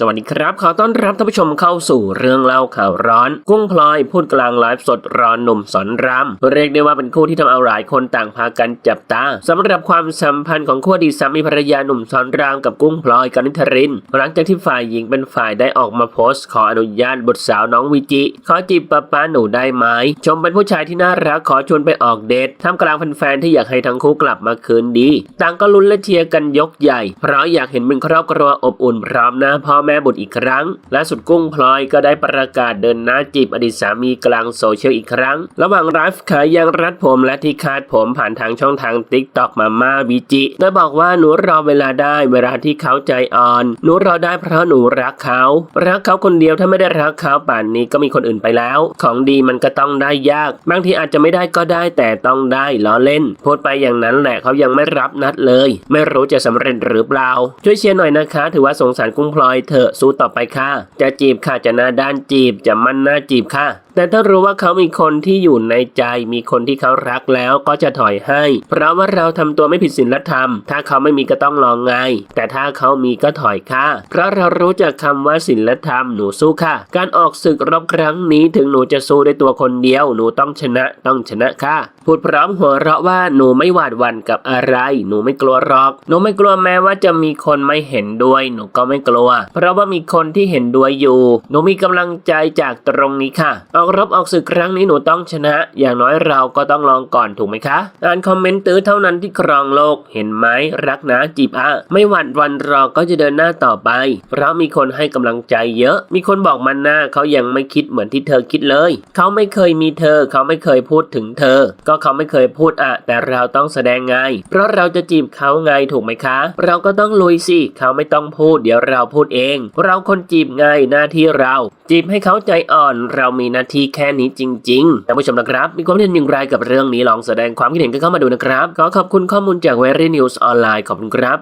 สวัสดีครับ ขอต้อนรับท่านผู้ชมเข้าสู่เรื่องเล่าข่าวร้อน กุ้งพลอยพูดกลางไลฟ์สดร้อนหนุ่มสอนรามเรียกได้ว่าเป็นคู่ที่ทำเอาหลายคนต่างพากันจับตาสำหรับความสัมพันธ์ของคู่อดีตสามีภรรยาหนุ่มสอนรามกับกุ้งพลอยกันิธริน หลังจากที่ฝ่ายหญิงเป็นฝ่ายได้ออกมาโพสต์ ขออนุญาตบุตรสาวน้องวิจิ ขอจีบป้าป้าหนูได้ไหมชมเป็นผู้ชายที่น่ารักขอชวนไปออกเดทท่ามกลางแฟนๆที่อยากให้ทั้งคู่กลับมาคืนดี ต่างก็ลุ้นและเชียร์กันยกใหญ่ เพราะอยากเห็นเป็นครอบครัวอบอุ่นพร้อมหน้าพ่อแม่บุตรอีกครั้งและสุดกุ้งพลอยก็ได้ประกาศเดินหน้าจีบอดีตสามีกลางโซเชียลอีกครั้ง ระหว่างไลฟ์ขายยางรัดผมและที่คาดผมผ่านทางช่องทางติ๊กต็อกมาม่าวิจิโดยบอกว่าหนูรอเวลาได้เวลาที่เขาใจอ่อน หนูรอได้เพราะหนูรักเขารักเขาคนเดียวถ้าไม่ได้รักเขาป่านนี้ก็มีคนอื่นไปแล้ว ของดีมันก็ต้องได้ยาก บางทีอาจจะไม่ได้ก็ได้แต่ต้องได้ล้อเล่นพูดไปอย่างนั้นแหละเขายังไม่รับนัดเลย ไม่รู้จะสำเร็จหรือเปล่า ช่วยเชียร์หน่อยนะคะ ถือว่าสงสารกุ้งพลอยเถอะสู้ต่อไปค่ะ จะจีบค่ะจะหน้าด้านจีบ จะมั่นหน้าจีบค่ะ แต่ถ้ารู้ว่าเขามีคนที่อยู่ในใจ มีคนที่เขารักแล้วก็จะถอยให้ เพราะว่าเราทำตัวไม่ผิดศีลธรรม ถ้าเขาไม่มีก็ต้องลองไง แต่ถ้าเขามีก็ถอยค่ะ เพราะเรารู้จักคำว่าศีลธรรมหนูสู้ค่ะ การออกศึกรบครั้งนี้ถึงหนูจะสู้ด้วยตัวคนเดียว หนูต้องชนะต้องชนะค่ะ พูดพร้อมหัวเราะว่าหนูไม่หวาดหวั่นกับอะไร หนูไม่กลัวหรอก หนูไม่กลัวแม้ว่าจะมีคนไม่เห็นด้วย หนูก็ไม่กลัว เพราะว่ามีคนที่เห็นด้วยอยู่ หนูมีกำลังใจจากตรงนี้ค่ะออกรบออกศึกครั้งนี้หนูต้องชนะ อย่างน้อยเราก็ต้องลองก่อนถูกไหมคะ อ่านคอมเมนต์ตื้อเท่านั้นที่ครองโลกเห็นไหมรักนะจีบอะไม่หวั่นวันรอก็จะเดินหน้าต่อไป เพราะมีคนให้กำลังใจเยอะ มีคนบอกมันหน้าเขายังไม่คิดเหมือนที่เธอคิดเลย เขาไม่เคยมีเธอ เขาไม่เคยพูดถึงเธอ ก็เขาไม่เคยพูดอะแต่เราต้องแสดงไง เพราะเราจะจีบเขาไงถูกไหมคะ เราก็ต้องลุยสิเขาไม่ต้องพูด เดี๋ยวเราพูดเอง เราคนจีบไงหน้าที่เรา จีบให้เขาใจอ่อน เรามีหน้าที่แค่นี้จริงๆท่านผู้ชมนะครับ มีความเห็นอย่างไรกับเรื่องนี้ลองแสดงความคิดเห็นกันเข้ามาดูนะครับ ขอขอบคุณข้อมูลจาก Very News ออนไลน์ขอบคุณครับ